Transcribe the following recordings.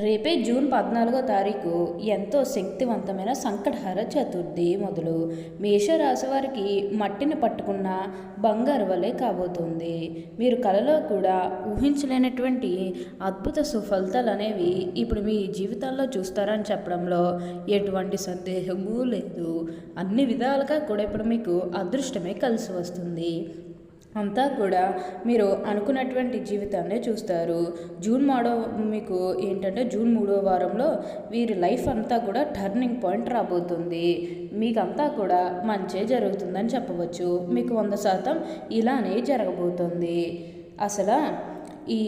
రేపే జూన్ పద్నాలుగో తారీఖు ఎంతో శక్తివంతమైన సంకటహర చతుర్థి మొదలు. మేషరాశి వారికి మట్టిని పట్టుకున్న బంగారు వలె కాబోతుంది. మీరు కలలో కూడా ఊహించలేనటువంటి అద్భుత సుఫలితాలు అనేవి ఇప్పుడు మీ జీవితాల్లో చూస్తారని చెప్పడంలో ఎటువంటి సందేహము లేదు. అన్ని విధాలుగా కూడా ఇప్పుడు మీకు అదృష్టమే కలిసి వస్తుంది. అంతా కూడా మీరు అనుకున్నటువంటి జీవితాన్ని చూస్తారు. జూన్ మూడో మీకు ఏంటంటే జూన్ మూడో వారంలో వీరి లైఫ్ అంతా కూడా టర్నింగ్ పాయింట్ రాబోతుంది. మీకంతా కూడా మంచే జరుగుతుందని చెప్పవచ్చు. మీకు వంద శాతం ఇలానే జరగబోతుంది. అసలు ఈ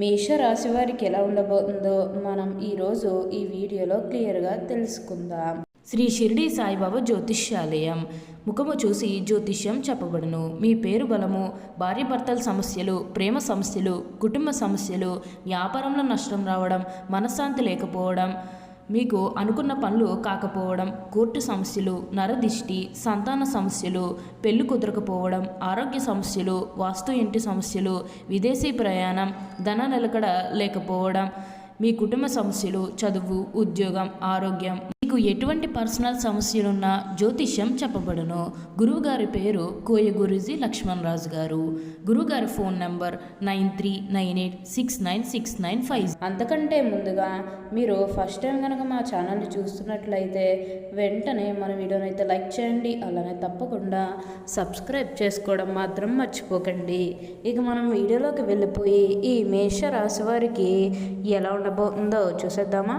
మేషరాశి వారికి ఎలా ఉండబోతుందో మనం ఈరోజు ఈ వీడియోలో క్లియర్గా తెలుసుకుందాం. శ్రీ షిరిడి సాయిబాబా జ్యోతిష్యాలయం. ముఖము చూసి జ్యోతిష్యం చెప్పబడును. మీ పేరు బలము భార్యాభర్తల సమస్యలు ప్రేమ సమస్యలు కుటుంబ సమస్యలు వ్యాపారంలో నష్టం రావడం మనశ్శాంతి లేకపోవడం మీకు అనుకున్న పనులు కాకపోవడం కోర్టు సమస్యలు నరదిష్టి సంతాన సమస్యలు పెళ్ళి కుదరకపోవడం ఆరోగ్య సమస్యలు వాస్తు ఇంటి సమస్యలు విదేశీ ప్రయాణం ధన నిలకడ లేకపోవడం మీ కుటుంబ సమస్యలు చదువు ఉద్యోగం ఆరోగ్యం మీకు ఎటువంటి పర్సనల్ సమస్యలున్నా జ్యోతిష్యం చెప్పబడును. గురువుగారి పేరు కోయ గురుజీ లక్ష్మణరాజు గారు. గురువుగారి phone number nine three nine eight six nine six nine five అంతకంటే ముందుగా మీరు ఫస్ట్ టైం కనుక మా ఛానల్ని చూస్తున్నట్లయితే వెంటనే మన వీడియోని అయితే లైక్ చేయండి అలానే తప్పకుండా సబ్స్క్రైబ్ చేసుకోవడం మాత్రం మర్చిపోకండి. ఇక మనం వీడియోలోకి వెళ్ళిపోయి ఈ మేష రాశి వారికి ఎలా ఉండబోతుందో చూసేద్దామా?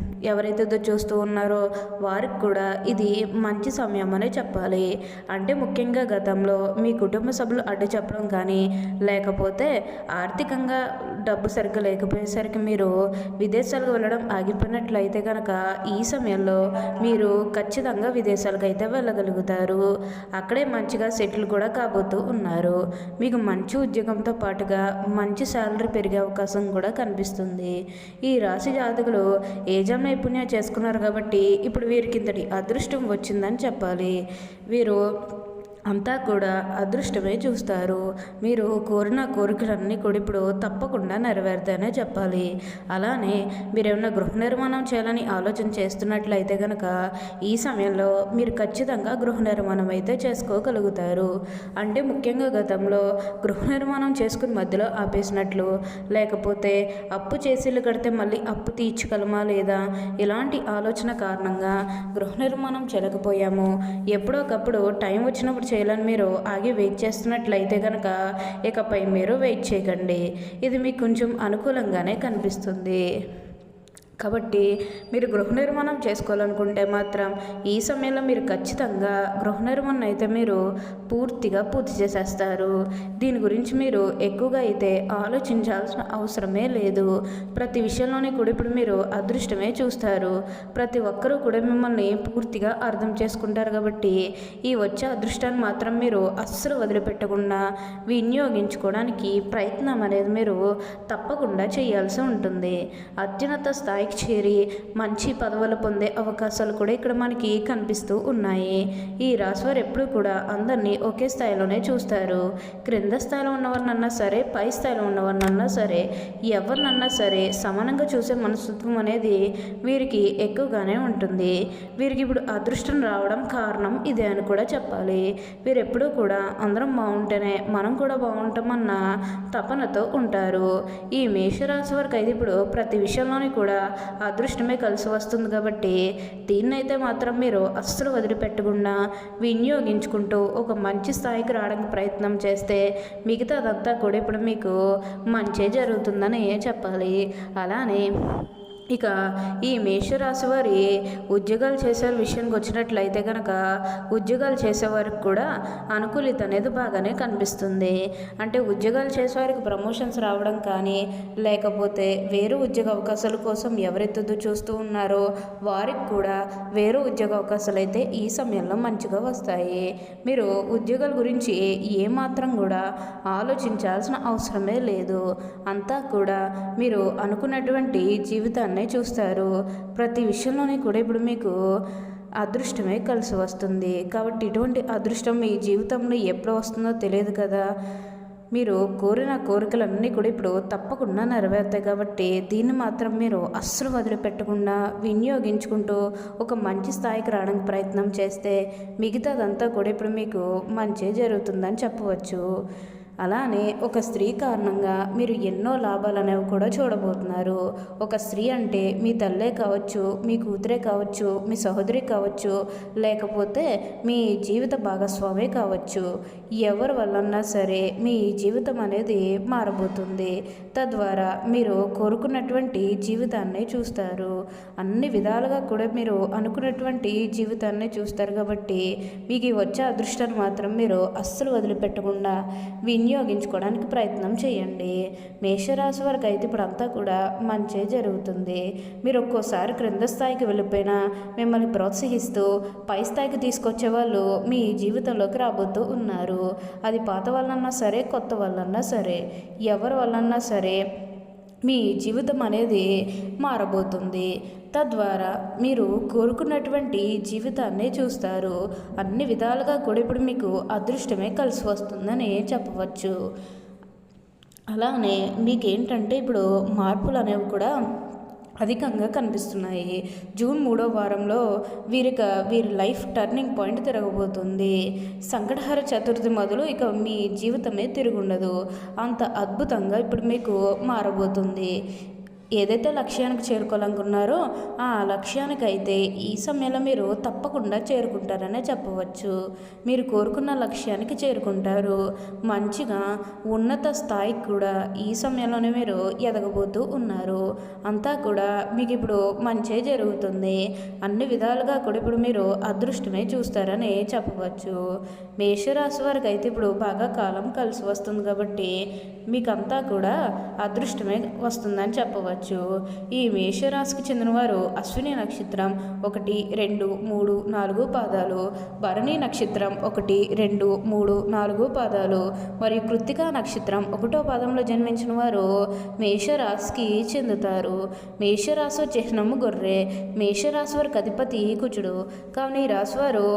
ఎవరైతే చూస్తూ ఉన్నారో వారికి కూడా ఇది మంచి సమయం అనే చెప్పాలి. అంటే ముఖ్యంగా గతంలో మీ కుటుంబ సభ్యులు అడ్డు చెప్పడం కానీ లేకపోతే ఆర్థికంగా డబ్బు సరిగ్గా లేకపోయేసరికి మీరు విదేశాలకు వెళ్ళడం ఆగిపోయినట్లయితే కనుక ఈ సమయంలో మీరు ఖచ్చితంగా విదేశాలకు అయితే వెళ్ళగలుగుతారు. అక్కడే మంచిగా సెటిల్ కూడా కాబోతూ ఉన్నారు. మీకు మంచి ఉద్యోగంతో పాటుగా మంచి శాలరీ పెరిగే అవకాశం కూడా కనిపిస్తుంది. ఈ రాశి జాతకులు ఏ నైపుణ్యం చేసుకున్నారు కాబట్టి ఇప్పుడు వీరికి ఇంతటి అదృష్టం వచ్చిందని చెప్పాలి. వీరు అంతా కూడా అదృష్టమే చూస్తారు. మీరు కోరిన కోరికలన్నీ కూడా ఇప్పుడు తప్పకుండా నెరవేరుతాయనే చెప్పాలి. అలానే మీరు ఏమైనా గృహ నిర్మాణం చేయాలని ఆలోచన చేస్తున్నట్లయితే కనుక ఈ సమయంలో మీరు ఖచ్చితంగా గృహ నిర్మాణం అయితే చేసుకోగలుగుతారు. అంటే ముఖ్యంగా గతంలో గృహ నిర్మాణం చేసుకుని మధ్యలో ఆపేసినట్లు లేకపోతే అప్పు చేసేళ్ళు కడితే మళ్ళీ అప్పు తీర్చగలమా లేదా? ఇలాంటి ఆలోచన కారణంగా గృహ నిర్మాణం చేయలేకపోయాము. ఎప్పుడోకప్పుడు టైం వచ్చినప్పుడు చేయాలని మీరు ఆగి వెయిట్ చేస్తున్నట్లయితే కనుక ఇకపై మీరు వెయిట్ చేయకండి. ఇది మీకు కొంచెం అనుకూలంగానే కనిపిస్తుంది. కాబట్టి మీరు గృహ నిర్మాణం చేసుకోవాలనుకుంటే మాత్రం ఈ సమయంలో మీరు ఖచ్చితంగా గృహ నిర్మాణం అయితే మీరు పూర్తిగా పూర్తి చేసేస్తారు. దీని గురించి మీరు ఎక్కువగా అయితే ఆలోచించాల్సిన అవసరమే లేదు. ప్రతి విషయంలోనే కూడా ఇప్పుడు మీరు అదృష్టమే చూస్తారు. ప్రతి ఒక్కరూ కూడా మిమ్మల్ని పూర్తిగా అర్థం చేసుకుంటారు కాబట్టి ఈ వచ్చే అదృష్టాన్ని మాత్రం మీరు అస్సలు వదిలిపెట్టకుండా వినియోగించుకోవడానికి ప్రయత్నం అనేది మీరు తప్పకుండా చేయాల్సి ఉంటుంది. అత్యున్నత స్థాయికి చేరి మంచి పదవులు పొందే అవకాశాలు కూడా ఇక్కడ మనకి కనిపిస్తూ ఉన్నాయి. ఈ రాశివారు ఎప్పుడు కూడా అందరినీ ఒకే స్థాయిలోనే చూస్తారు. క్రింద స్థాయిలో ఉన్నవారినన్నా సరే పై స్థాయిలో ఉన్నవారినన్నా సరే ఎవరినన్నా సరే సమానంగా చూసే మనస్తత్వం అనేది వీరికి ఎక్కువగానే ఉంటుంది. వీరికి ఇప్పుడు అదృష్టం రావడం కారణం ఇదే అని కూడా చెప్పాలి. వీరు ఎప్పుడూ కూడా అందరం బాగుంటేనే మనం కూడా బాగుంటామన్న తపనతో ఉంటారు. ఈ మేషరాశి వారికి అయితే ఇప్పుడు ప్రతి విషయంలోని కూడా అదృష్టమే కలిసి వస్తుంది కాబట్టి దీన్నైతే మాత్రం మీరు అస్సలు వదిలిపెట్టకుండా వినియోగించుకుంటూ ఒక మంచి స్థాయికి రావడానికి ప్రయత్నం చేస్తే మిగతాదంతా కూడా ఇప్పుడు మీకు మంచే జరుగుతుందని చెప్పాలి. అలానే ఇక ఈ మేషరాశి వారి ఉద్యోగాలు చేసే విషయానికి వచ్చినట్లయితే కనుక ఉద్యోగాలు చేసేవారికి కూడా అనుకూలిత అనేది బాగానే కనిపిస్తుంది. అంటే ఉద్యోగాలు చేసేవారికి ప్రమోషన్స్ రావడం కానీ లేకపోతే వేరే ఉద్యోగ అవకాశాల కోసం ఎవరెత్తుదో చూస్తూ ఉన్నారో వారికి కూడా వేరే ఉద్యోగ అవకాశాలు అయితే ఈ సమయంలో మంచిగా వస్తాయి. మీరు ఉద్యోగాల గురించి ఏమాత్రం కూడా ఆలోచించాల్సిన అవసరమే లేదు. అంతా కూడా మీరు అనుకున్నటువంటి జీవితాన్ని చూస్తారు. ప్రతి విషయంలోనే కూడా ఇప్పుడు మీకు అదృష్టమే కలిసి వస్తుంది. కాబట్టి ఇటువంటి అదృష్టం మీ జీవితంలో ఎప్పుడు వస్తుందో తెలియదు కదా. మీరు కోరిన కోరికలన్నీ కూడా ఇప్పుడు తప్పకుండా నెరవేరుతాయి. కాబట్టి దీన్ని మాత్రం మీరు అస్సలు వదిలిపెట్టకుండా వినియోగించుకుంటూ ఒక మంచి స్థాయికి రావడానికి ప్రయత్నం చేస్తే మిగతాదంతా కూడా ఇప్పుడు మీకు మంచి జరుగుతుందని చెప్పవచ్చు. అలానే ఒక స్త్రీ కారణంగా మీరు ఎన్నో లాభాలు అనేవి కూడా చూడబోతున్నారు. ఒక స్త్రీ అంటే మీ తల్లే కావచ్చు మీ కూతురే కావచ్చు మీ సహోదరి కావచ్చు లేకపోతే మీ జీవిత భాగస్వామే కావచ్చు. ఎవరి వల్లన్నా సరే మీ జీవితం అనేది మారబోతుంది. తద్వారా మీరు కోరుకున్నటువంటి జీవితాన్ని చూస్తారు. అన్ని విధాలుగా కూడా మీరు అనుకున్నటువంటి జీవితాన్ని చూస్తారు కాబట్టి మీకు వచ్చే అదృష్టాన్ని మాత్రం మీరు అస్సలు వదిలిపెట్టకుండా వినియోగ వినియోగించుకోవడానికి ప్రయత్నం చేయండి. మేషరాశి వరకు అయితే ఇప్పుడు అంతా కూడా మంచే జరుగుతుంది. మీరు ఒక్కోసారి క్రింద స్థాయికి వెళ్ళిపోయినా మిమ్మల్ని ప్రోత్సహిస్తూ పై స్థాయికి తీసుకొచ్చే వాళ్ళు మీ జీవితంలోకి రాబోతూ ఉన్నారు. అది పాత వాళ్ళన్నా సరే కొత్త వాళ్ళన్నా సరే ఎవరి వాళ్ళన్నా సరే మీ జీవితం అనేది మారబోతుంది. తద్వారా మీరు కోరుకున్నటువంటి జీవితాన్ని చూస్తారు. అన్ని విధాలుగా కూడా ఇప్పుడు మీకు అదృష్టమే కలిసి వస్తుందని చెప్పవచ్చు. అలానే మీకేంటంటే ఇప్పుడు మార్పులు అనేవి కూడా అధికంగా కనిపిస్తున్నాయి. జూన్ మూడో వారంలో వీరిక వీరి లైఫ్ టర్నింగ్ పాయింట్ తిరగబోతుంది. సంకటహర చతుర్థి మొదలు ఇక మీ జీవితమే తిరుగుండదు. అంత అద్భుతంగా ఇప్పుడు మీకు మారబోతుంది. ఏదైతే లక్ష్యానికి చేరుకోవాలనుకున్నారో ఆ లక్ష్యానికి అయితే ఈ సమయంలో మీరు తప్పకుండా చేరుకుంటారనే చెప్పవచ్చు. మీరు కోరుకున్న లక్ష్యానికి చేరుకుంటారు. మంచిగా ఉన్నత స్థాయికి కూడా ఈ సమయంలోనే మీరు ఎదగబోతూ ఉన్నారు. అంతా కూడా మీకు ఇప్పుడు మంచే జరుగుతుంది. అన్ని విధాలుగా కూడా ఇప్పుడు మీరు అదృష్టమే చూస్తారని చెప్పవచ్చు. మేషరాశి వారికి అయితే ఇప్పుడు బాగా కాలం కలిసి వస్తుంది కాబట్టి మీకంతా కూడా అదృష్టమే వస్తుందని చెప్పవచ్చు. చెప్పవచ్చు ఈ మేషరాశికి చెందినవారు అశ్విని నక్షత్రం ఒకటి రెండు మూడు నాలుగు పాదాలు భరణి నక్షత్రం ఒకటి రెండు మూడు నాలుగు పాదాలు మరియు కృత్తికా నక్షత్రం ఒకటో పాదంలో జన్మించిన వారు మేషరాశికి చెందుతారు. మేషరాశి చిహ్నము గొర్రె మేషరాశి వారికి అధిపతి కుచుడు కావున ఈ రాశివారు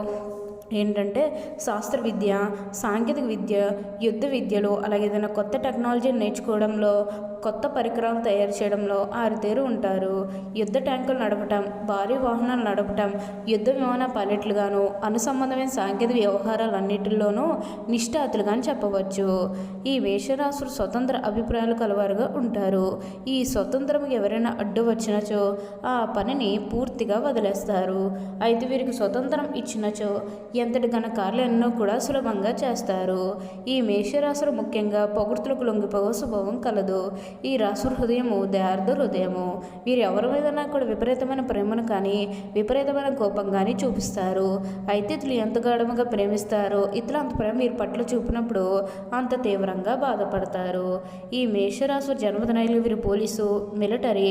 ఏంటంటే శాస్త్ర విద్య సాంకేతిక విద్య యుద్ధ విద్యలో అలాగే ఏదైనా కొత్త టెక్నాలజీని నేర్చుకోవడంలో కొత్త పరికరాలు తయారు చేయడంలో ఆరుతేరు ఉంటారు. యుద్ధ ట్యాంకులు నడపటం భారీ వాహనాలు నడపటం యుద్ధ విమాన పైలట్లుగాను అనుసంబంధమైన సాంకేతిక వ్యవహారాలన్నిటిలోనూ నిష్ఠాతులుగా చెప్పవచ్చు. ఈ మేషరాశులు స్వతంత్ర అభిప్రాయాలు కలవారుగా ఉంటారు. ఈ స్వతంత్రం ఎవరైనా అడ్డు వచ్చినచో ఆ పనిని పూర్తిగా వదిలేస్తారు. అయితే వీరికి స్వతంత్రం ఇచ్చినచో ఎంతటి ఘన కార్యాలన్నో కూడా సులభంగా చేస్తారు. ఈ మేషరాశులు ముఖ్యంగా పొగుడుతులకు లొంగిపోవ స్వభావం కలదు. ఈ రాసు హృదయము దయార్థ హృదయము. వీరు ఎవరి మీదన్నా కూడా విపరీతమైన ప్రేమను కానీ విపరీతమైన కోపం కానీ చూపిస్తారు. అయితే ఇతరులు ఎంత గాఢముగా ప్రేమిస్తారో ఇతరులు అంత ప్రేమ వీరి పట్ల చూపినప్పుడు అంత తీవ్రంగా బాధపడతారు. ఈ మేషరాశు జన్మదినాలు వీరు పోలీసు మిలిటరీ